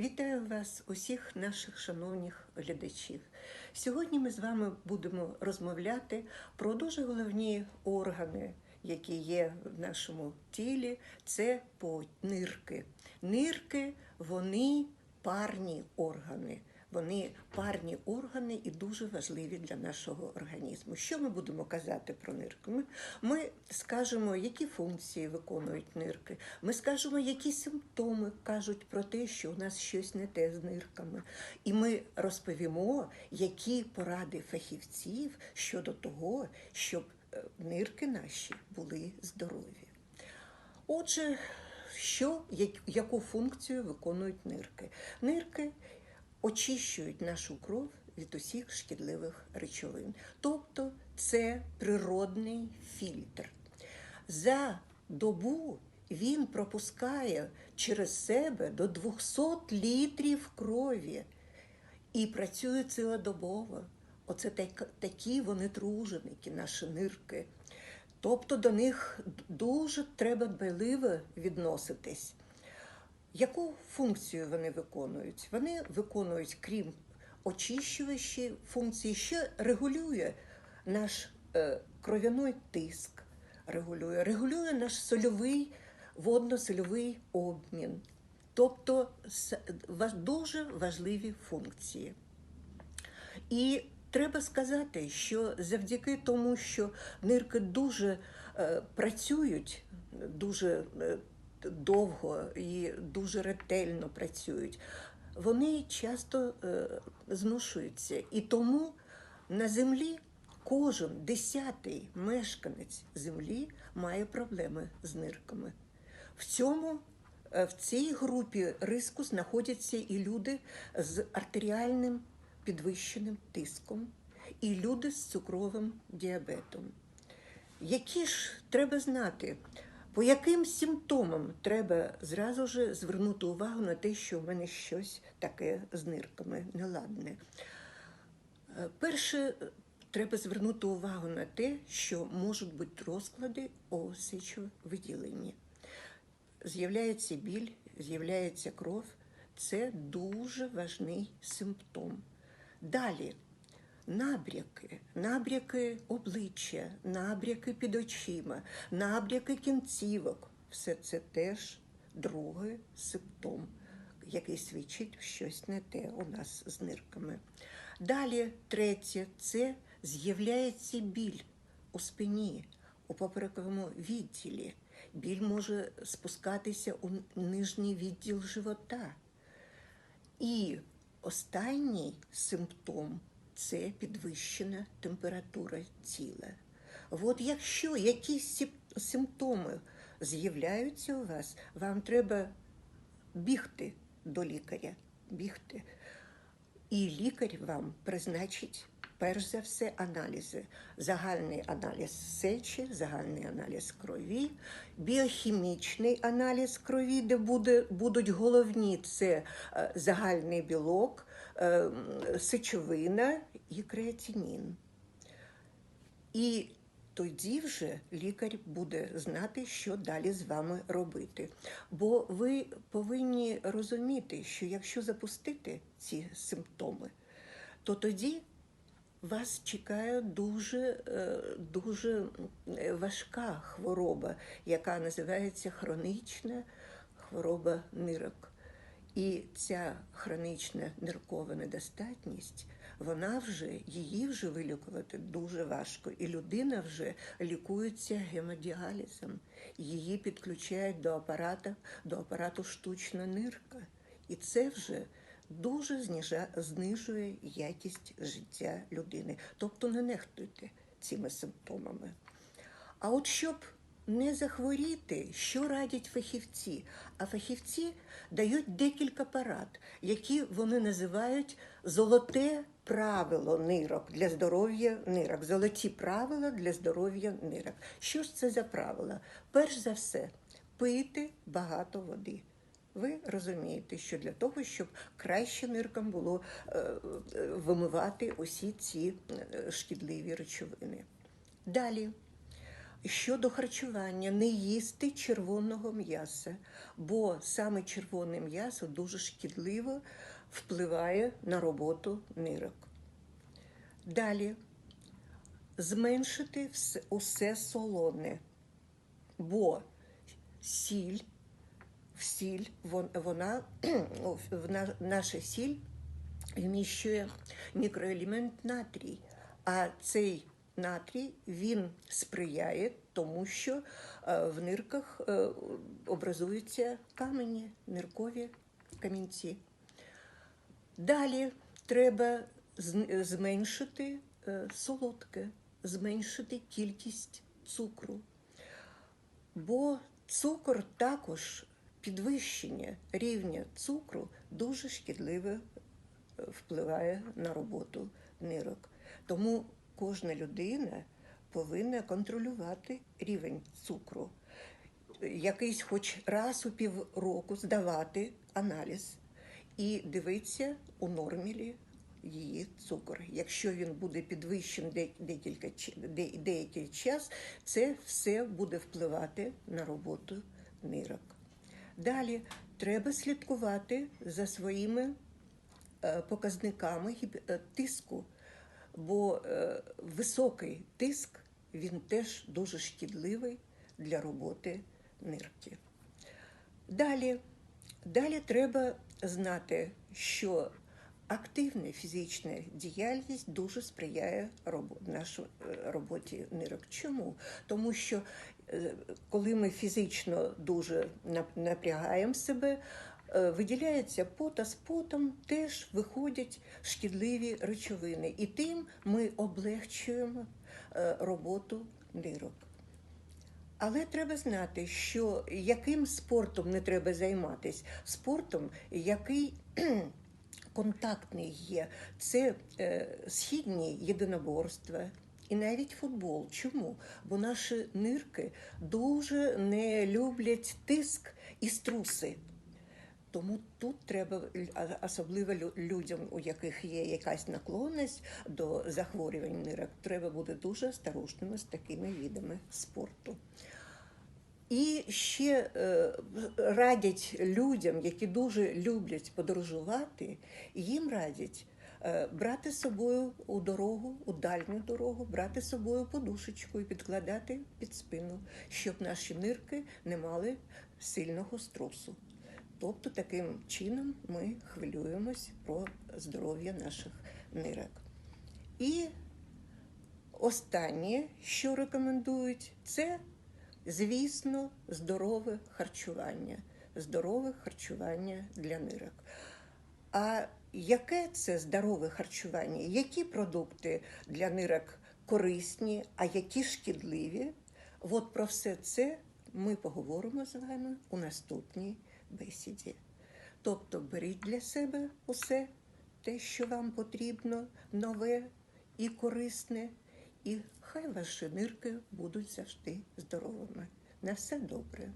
Вітаю вас, усіх наших шановних глядачів. Сьогодні ми з вами будемо розмовляти про дуже головні органи, які є в нашому тілі. Це по- нирки. Нирки вони парні органи. Вони парні органи і дуже важливі для нашого організму. Що ми будемо казати про нирки? Ми, ми скажемо, які функції виконують нирки. Ми скажемо, які симптоми кажуть про те, що у нас щось не те з нирками. І ми розповімо, які поради фахівців щодо того, щоб е, нирки наші були здорові. Отже, що, як- яку функцію виконують нирки? Нирки очищують нашу кров від усіх шкідливих речовин. Тобто це природний фільтр. За добу він пропускає через себе до 200 літрів крові і працює цілодобово. Оце такі вони труженики, наші нирки. Тобто до них дуже треба дбайливо відноситись. Яку функцію вони виконують? Вони виконують, крім очищувачі функції, ще регулює наш е, кров'яний тиск, регулює, регулює наш сольовий водно-сольовий обмін. Тобто дуже важливі функції. І треба сказати, що завдяки тому, що нирки дуже е, працюють, дуже е, довго і дуже ретельно працюють, вони часто е, зношуються. І тому на землі кожен десятий мешканець землі має проблеми з нирками. В цьому е, в цій групі риску знаходяться і люди з артеріальним підвищеним тиском, і люди з цукровим діабетом. Які ж треба знати, по яким симптомам треба зразу ж звернути увагу на те, що в мене щось таке з нирками неладне. Е, Перше, треба звернути увагу на те, що можуть бути розклади у сечовиділенні. З'являється біль, з'являється кров. Це дуже важний симптом. Далі набряки, набряки обличчя, набряки під очима, набряки кінцівок. Все це теж другий симптом, який свідчить щось не те у нас з нирками. Далі, третє, це з'являється біль у спині, у поперековому відділі. Біль може спускатися у нижній відділ живота. І останній симптом це підвищена температура тіла. От якщо якісь симптоми з'являються у вас, вам треба бігти до лікаря, бігти. І лікар вам призначить перш за все аналізи. Загальний аналіз сечі, загальний аналіз крові, біохімічний аналіз крові, де буде, будуть головні це е, загальний білок, сечовина і креатинін. І тоді вже лікар буде знати, що далі з вами робити. Бо ви повинні розуміти, що якщо запустити ці симптоми, то тоді вас чекає дуже, е, дуже е, важка хвороба, яка називається хронічна хвороба нирок. І ця хронічна ниркова недостатність, вона вже її вже вилікувати дуже важко. І людина вже лікується гемодіалізом. Її підключають до апарату, до апарату штучна нирка. І це вже дуже знижує якість життя людини. Тобто не нехтуйте цими симптомами. А от щоб не захворіти, що радять фахівці? А фахівці дають декілька порад, які вони називають золоте правило нирок для здоров'я нирок. Золоті правила для здоров'я нирок. Що ж це за правила? Перш за все, пити багато води. Ви розумієте, що для того, щоб краще ниркам було е, е, вимивати усі ці е, шкідливі речовини. Далі Щодо харчування, не їсти червоного м'яса, бо саме червоне м'ясо дуже шкідливо впливає на роботу нирок. Далі зменшити все, усе солоне, бо сіль, сіль, вон- вона, наша сіль вміщує мікроелемент натрій, а цей натрій він сприяє тому, що е, в нирках е, образуються камені, ниркові камінці. Далі треба зменшити е, солодке, зменшити кількість цукру. Бо цукор також підвищення рівня цукру дуже шкідливо е, впливає на роботу нирок. Тому кожна людина повинна контролювати рівень цукру. Якийсь хоч раз у півроку здавати аналіз і дивитися у нормілі її цукор. Якщо він буде підвищений де- декілька де- деякий час, це все буде впливати на роботу нирок. Далі треба слідкувати за своїми е, показниками е, тиску, бо е, високий тиск він теж дуже шкідливий для роботи нирки. Далі, далі треба знати, що активна фізична діяльність дуже сприяє нашій е, роботі нирок. Чому? Тому що е, коли ми фізично дуже нап- напрягаємо себе, виділяється пот, а з потом теж виходять шкідливі речовини, і тим ми облегчуємо е, роботу нирок. Але треба знати, що яким спортом не треба займатися? Спортом, який контактний є, це е, східні єдиноборства. І навіть футбол. Чому? Бо наші нирки дуже не люблять тиск і струси. Тому тут треба особливо лю- людям, у яких є якась наклонність до захворювань нирок, треба бути дуже осторожними з такими видами спорту. І ще е, радять людям, які дуже люблять подорожувати, їм радять е, брати з собою у дорогу, у дальню дорогу, брати з собою подушечку і підкладати під спину, щоб наші нирки не мали сильного струсу. Тобто таким чином ми хвилюємось про здоров'я наших нирок. І останнє, що рекомендують, це, звісно, здорове харчування. Здорове харчування для нирок. А яке це здорове харчування? Які продукти для нирок корисні, а які шкідливі? От про все це ми поговоримо з вами у наступній бесіді. Тобто беріть для себе усе те, що вам потрібно, нове і корисне, і хай ваші нирки будуть завжди здоровими. На все добре.